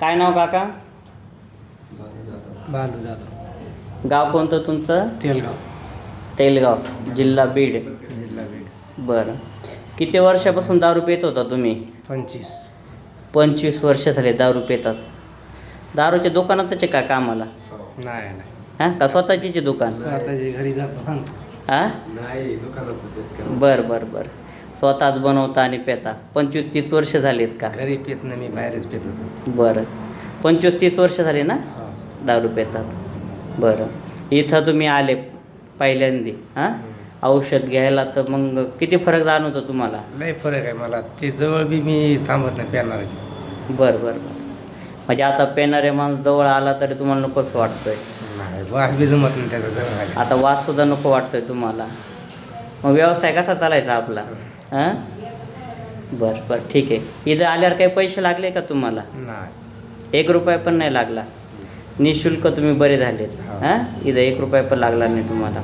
काय नाव काका? बालू जाधव. गाव कोणतं तुमचं? तेलगाव. तेलगाव जिल्हा बीड. जिल्हा बीड. बरं. किती वर्षापासून दारू पित होता तुम्ही? पंचवीस. पंचवीस वर्ष झाले दारू पितात. दारूच्या दुकानातच आहे का कामाला? नाही नाही. हां? का स्वतःचीच दुकान? स्वतःची घरी जातो. हां? नाही दुकानातच आहेत का? बरं बरं बरं. स्वतःच बनवता आणि पेता. पंचवीस तीस वर्ष झालीत का? घरी पित नाही मी बाहेरच पित होतो. बरं. पंचवीस तीस वर्ष झाली ना? हो. दारू पितात. बरं. इथं तुम्ही आले पहिल्यांदी हां? औषध घ्यायला तर मग किती फरक जाणवतो तुम्हाला? लय फरक आहे मला. ते जवळ बी मी थांबत नाही पेनाराची बरं बरं बरं. म्हणजे आता पेणारे माणूस जवळ आला तरी तुम्हाला नकोच वाटतोय. नाही वास बी जमत नाही त्याचा जवळ आले. आता वाससुद्धा नको वाटतोय तुम्हाला. मग व्यवसाय कसा चालायचा आपला? हां? बरं बरं ठीक आहे. इथं आल्यावर काही पैसे लागले का तुम्हाला? नाही. एक रुपया पण नाही लागला. निशुल्क तुम्ही बरे झालेत. हो. हां? इथं एक रुपया पण लागला नाही तुम्हाला.